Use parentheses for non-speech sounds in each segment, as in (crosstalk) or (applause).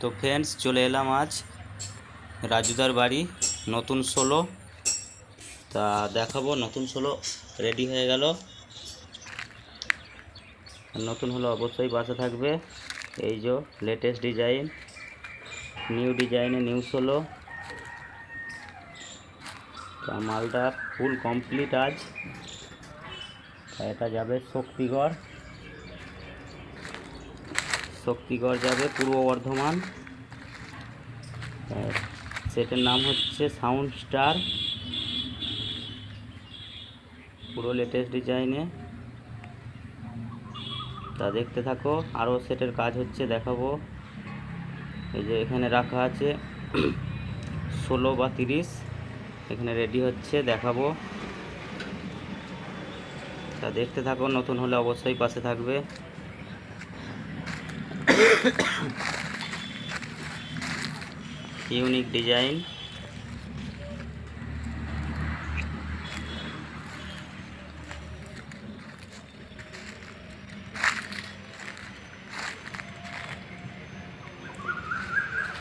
তো ফ্রেন্ডস চলে এলাম আজ রাজুদার বাড়ি, নতুন ষোলো। তা দেখাবো, নতুন ষোলো রেডি হয়ে গেল। নতুন হলো অবশ্যই বাসে থাকবে। এই যে লেটেস্ট ডিজাইন নিউ ডিজাইনে নিউ ষোলো। তা মালটা ফুল কমপ্লিট আজ। এটা যাবে শক্তিগড়। শক্তিগড় যাবে, পূর্ব বর্ধমান। সেটের নাম হচ্ছে সাউন্ড স্টার। পুরো লেটেস্ট ডিজাইনে তা দেখতে থাকো আরও সেটের কাজ হচ্ছে, দেখাবো। এই যে এখানে রাখা আছে (clears throat) ষোলো বা তিরিশ। এখানে রেডি হচ্ছে, দেখাবো। তা দেখতে থাকো, নতুন হলে অবশ্যই পাশে থাকবে। Unique design.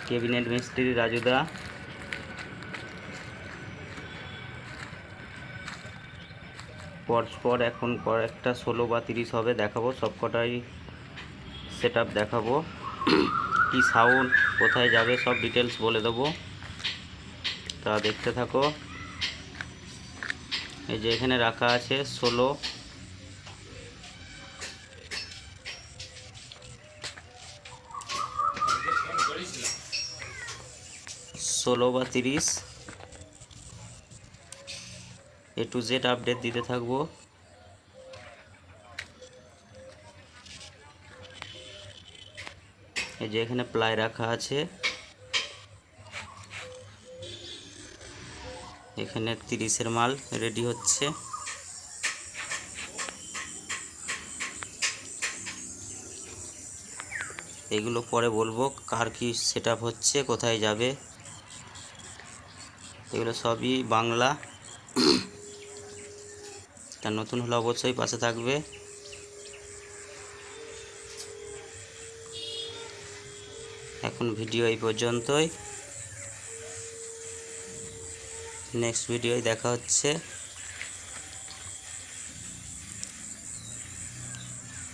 ক্যাবিনেট মিস্ত্রি রাজুদা পরস্পর এখন কয়েকটা ষোলো বা তিরিশ হবে দেখাবো সবকটাই। সেট আপ দেখাবো। কি সাউন্ড কোথায় যাবে, সব ডিটেলস বলে দেবো। তা দেখতে থাকো। এই যে এখানে রাখা আছে ষোলো ষোলো বা তিরিশ। এ টু জেড আপডেট দিতে থাকব। এই যে এখানে প্লাই রাখা আছে। এখানে তিরিশের মাল রেডি হচ্ছে। এগুলো পরে বলব কার কি সেট হচ্ছে, কোথায় যাবে। এগুলো সবই বাংলা। তা নতুন হলে অবশ্যই পাশে থাকবে। এখন ভিডিও এই পর্যন্তই। নেক্সট ভিডিওয় দেখা হচ্ছে।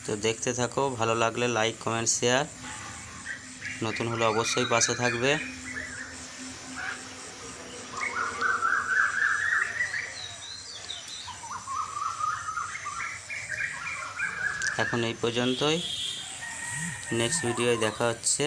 তো দেখতে থাকো, ভালো লাগলে লাইক কমেন্ট শেয়ার নতুন হলে অবশ্যই পাশে থাকবে। এখন এই পর্যন্তই। নেক্সট ভিডিওয় দেখা হচ্ছে।